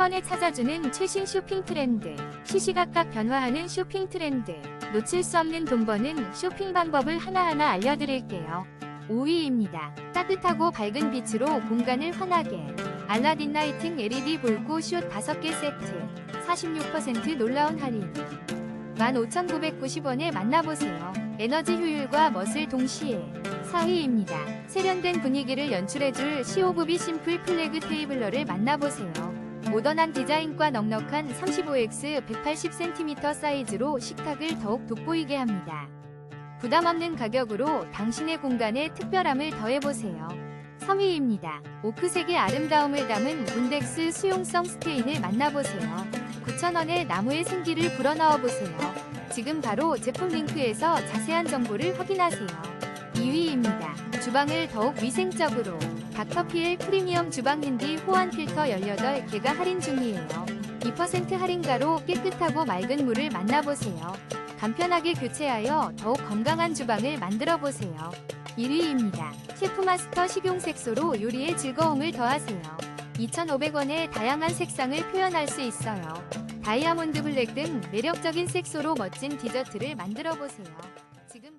번에 찾아주는 최신 쇼핑 트렌드, 시시각각 변화하는 쇼핑 트렌드, 놓칠 수 없는 돈 버는 쇼핑 방법을 하나하나 알려드릴게요. 5위입니다. 따뜻하고 밝은 빛으로 공간을 환하게. 알라딘 라이팅 LED 볼고 숏 5개 세트. 46% 놀라운 할인. 15,990원에 만나보세요. 에너지 효율과 멋을 동시에. 4위입니다. 세련된 분위기를 연출해줄 시오브비 심플 플래그 테이블러를 만나보세요. 모던한 디자인과 넉넉한 35X 180cm 사이즈로 식탁을 더욱 돋보이게 합니다. 부담 없는 가격으로 당신의 공간에 특별함을 더해보세요. 3위입니다. 오크색의 아름다움을 담은 문덱스 수용성 스테인을 만나보세요. 9,000원에 나무의 생기를 불어넣어보세요. 지금 바로 제품 링크에서 자세한 정보를 확인하세요. 2위입니다. 주방을 더욱 위생적으로 닥터피엘 프리미엄 주방 핸디 호환 필터 18개가 할인 중이에요. 2% 할인가로 깨끗하고 맑은 물을 만나보세요. 간편하게 교체하여 더욱 건강한 주방을 만들어 보세요. 1위입니다. 셰프마스터 식용색소로 요리에 즐거움을 더하세요. 2,500원에 다양한 색상을 표현할 수 있어요. 다이아몬드 블랙 등 매력적인 색소로 멋진 디저트를 만들어 보세요. 지금